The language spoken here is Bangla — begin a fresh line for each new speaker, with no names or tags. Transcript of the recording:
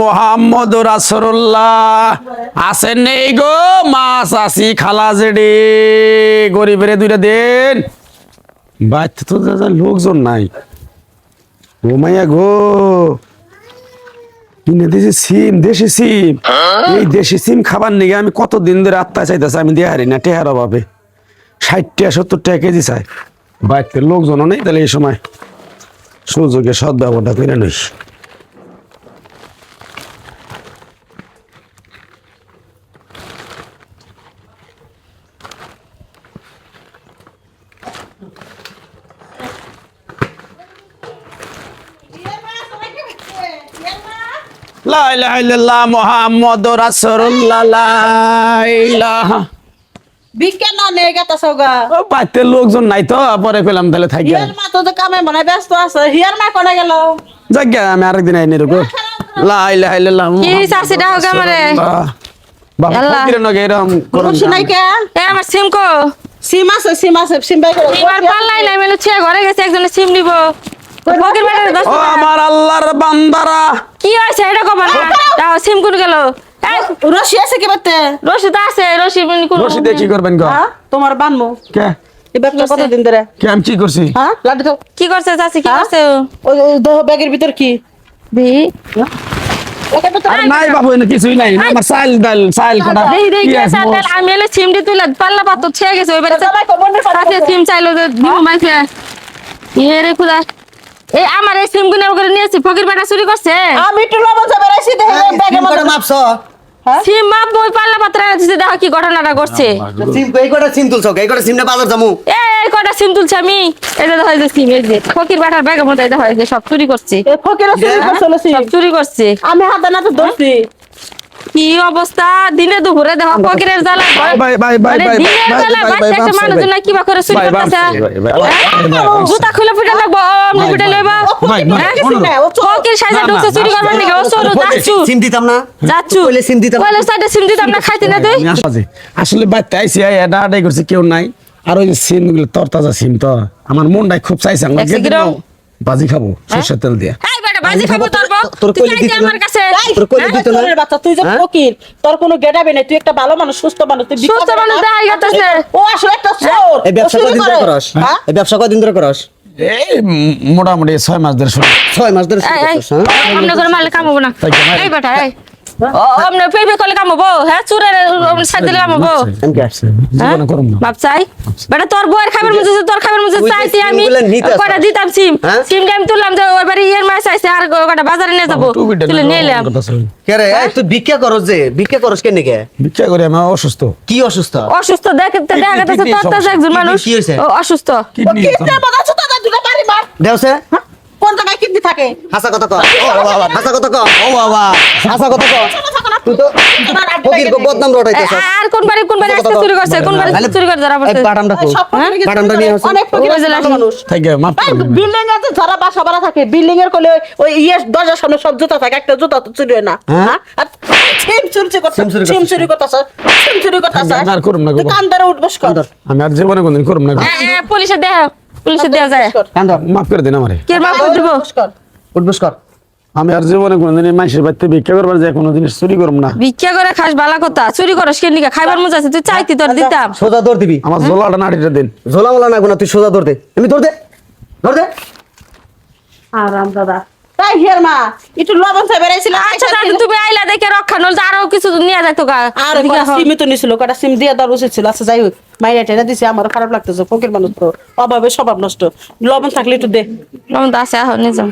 মোহাম্মদ আছেন নেই গো মাছ আসি খালা জেডি। গরিবের দুইটা দেন। বাড়িতে তো দাদা লোকজন নাই। ও মাইয়া গো। কিনে দিয়েছি সিম দেশি সিম। এই দেশি সিম খাবার নিগে আমি কতদিন ধরে আত্মা চাইতেছি আমি দিয়ে হারি না টেহার অভাবে। ষাট টাকা সত্তর টাকা কেজি চাই। বাড়িতে লোকজনও নেই তাহলে এই সময়। সুযোগে সদ ব্যবহারটা করে নই লা ইলাহা ইল্লাল্লাহ মুহাম্মাদুর রাসূলুল্লাহ লা ইলাহা
ভিক্ষা না নিয়ে গেতা সৌগা
ও লোকজন নাই তো পরে কইলাম তাহলে থাকি
হিয়ার মা তো তো কামে মনে ব্যস্ত আছে হিয়ার মা কোনে গেল?
যাক আমি আরেকদিন আইনি রকো লা ইলাহা ইল্লাল্লাহ
কি চাষিটা হোক আমারে
বাবা
আল্লাহ।
নগে এরকম করুন
রুচি কে
এ আমার সিম কো?
সিম আছে সিম আছে সিম বাই করে
এবার পাল্লাই নাই মেলে ছে ঘরে গেছে একজনে সিম নিব। ফকির দশ
ও আমার আল্লাহর বান্দারা
কি হয়েছে এটা কব না। তাও সিম কোন গেল?
রশি আছে কি বাতে
রশি তো আছে রশি মানে কোন
রশি দিয়ে কি করবেন গো?
হ্যাঁ তোমার বানমু।
কে?
এই ব্যবসা কতদিন ধরে?
কে আমি কি করছি?
হ্যাঁ? লাড্ডু খাও।
কি করছে চাষি কি
হ্যাঁ?
করছে?
ওই দেহ ব্যাগের ভিতর কি?
নাই বাবু কিছুই নাই। আমার ডাল চাল কটা।
আমি এলে তুইলা পাল্লা পাতো ছে গেছে ওই সাথে সিম চাইলো যে দিমু মাইছে। এ রে খুদা। এই আমার এই সিম গুনে করে নিয়েছি ফকির বেটা চুরি করছে?
আমি একটু লবণ চা দেখে ব্যাগের মধ্যে
মাপছ?
সিম মাপ বই পাল্লা পাত্রা দিছে দেখো কি ঘটনাটা করছে
সিম এই কটা সিম তুলছ? এই কটা সিম না বাজার জামু?
এই এই কটা সিম তুলছি আমি? এটা দেখা যায় সিম এই যে ফকির বাটার ব্যাগের মধ্যে হয় যে সব চুরি করছে।
এই ফকিরা চুরি করছে হলো সিম।
সব চুরি করছে।
আমি হাতে নাতে ধরছি।
কি অবস্থা দিনে দুপুরে দেখো ফকিরের জ্বালা
বাই, বাই,
মানে
বাই,
দিনের
বাই,
বেলা
বাই,
বাচ্চা একটা
বাই।
না কিবা করে চুরি
বাই, বাই,
করতেছে জুতা খুলে ফুটে লাগবো অমনি ফুটে লইবা
ভাই, ভাই,
হ্যাঁ? ফকির সাইজে ঢুকছে চুরি করবার নাকি ও ও যাচ্ছু
সিম দিতাম না
যাচ্ছু
কইলে সিম দিতাম
কইলে সাইডে সিম দিতাম না খাইতে না তুই
আসলে বাচ্চা এটা আটাই করছে কেউ নাই আর ওই সিমগুলো তরতাজা সিম তো আমার মনটাই খুব চাইছে? বাজি খাব সরষের তেল দিয়ে
বাজি খাব তোর বউ। তুই
না?
আমার কাছে
এই,
তোর কইলে
এই
দিত না?
বাচ্চা, তুই যে
হ্যাঁ?
ফকির তোর কোনো গেটাবে নাই তুই একটা ভালো মানুষ সুস্থ মানুষ তুই
সুস্থ মানুষ। দেখাই গেতেছে।
ও আসলে একটা চোর
এই ব্যবসা কদিন ধরে
করে।
করস
হ্যাঁ?
এই ব্যবসা কদিন ধরে করস
এই মোটামুটি ছয় মাস ধরে শুরু
ছয় মাস ধরে শুরু করছস, হ্যাঁ?
অমনে করে মারলে কাম হব না। এই বেটা, এই। ও, অমনে পেই পেই করলে কাম হব, হ্যাঁ? চুরের, উম, সাইড দিলে কাম হব।
এমকে?
হ্যাঁ?
জীবনে করুম না
বাপ চাই? বেটা, তোর বউয়ের খাবার মধ্যে যে তোর চাইছি আমি। দিতাম সিম।
হ্যাঁ?
আমি তুললাম যে ওই বাড়ি ইয়ের মাছ চাইছে, আর কয়টা বাজারে নিয়ে যাব। তুলে নিয়ে
কে রে তুই ভিক্ষা করস যে ভিক্ষা করস কেন কে
ভিক্ষা করে আমি অসুস্থ
কি অসুস্থ
অসুস্থ দেখতে দেখা গেছে
কিডনি
তোর তো
সমস্যা।
একজন
কিডনি
মানুষ
কি হয়েছে?
অসুস্থ
কিডনি
কিস্তির বাধা দুটো বাড়ি মার।
দেওছে
হ্যাঁ? কোন জায়গায় কিস্তি থাকে
হাসা কথা হাসা কথা কর ও বাবা হাসা কথা কর তুই তো ফকির কো বদনাম রটাইতেছ
আর কোন বাড়ি কোন বাড়ি আজকে চুরি করছে? কোন বাড়ি চুরি করে ধরা পড়ছে
বাটামটা কো
সব ফকিরের কিস্তি
বাটামটা
করে।
নিয়ে আসো।
অনেক ফকির
ওই
আছে,
যে
ভালো
লাঠি।
মানুষ।
থাকে মাফ
বিল্ডিং আছে যারা বাসা ভাড়া থাকে বিল্ডিং এর কোলে ওই- ওই দরজার সামনে সব জুতা থাকে একটা জুতা তো চুরি হয় না। হ্যাঁ? আর চুরি
চুরি করতেছে।
চুরি করতেছে
আমি আর করুম না
তুই কান উঠবস কর।
আমি আর জীবনে কোনদিন করুম না
পুলিশে দেয়া পুলিশে দেয়া যায়।
মাফ করে দিন আমারে।
কে মাপ করে দিব?
উঠবস কর।
আমি আর জীবনে কোনদিন মানুষের বাড়িতে ভিক্ষা করবার যায় কোনো জিনিস চুরি করুম না।
ভিক্ষা করে খাস বালা কথা চুরি করস কেন নিকা খাইবার মজা আছে তুই চাইতি তোর দিতাম।
সোজা দৌড় দিবি।
আমার জোলাটা নাড়িটা দিন।
ঝোলা মোলা না না তুই সোজা দৌড় দে। এমনি দৌড় দে দৌড় দে।
আরাম দাদা। তাই হিয়ার মা একটু লবণ চা বেরাইছিল
আচ্ছা দাদু তুমি আইলা দেখে রক্ষা নল আরও কিছু নিয়ে যাইতো গা।
আর সিমই তো নিছিল কটা সিম দিয়ে দেওয়ার উচিত ছিল আচ্ছা যাই হোক মাইরা টেরা দিছে আমার খারাপ লাগতেছে ফকির মানুষ তো। অভাবে স্বভাব নষ্ট। লবণ থাকলে একটু দে।
লবণ তো আছে আহ নিয়ে যাও।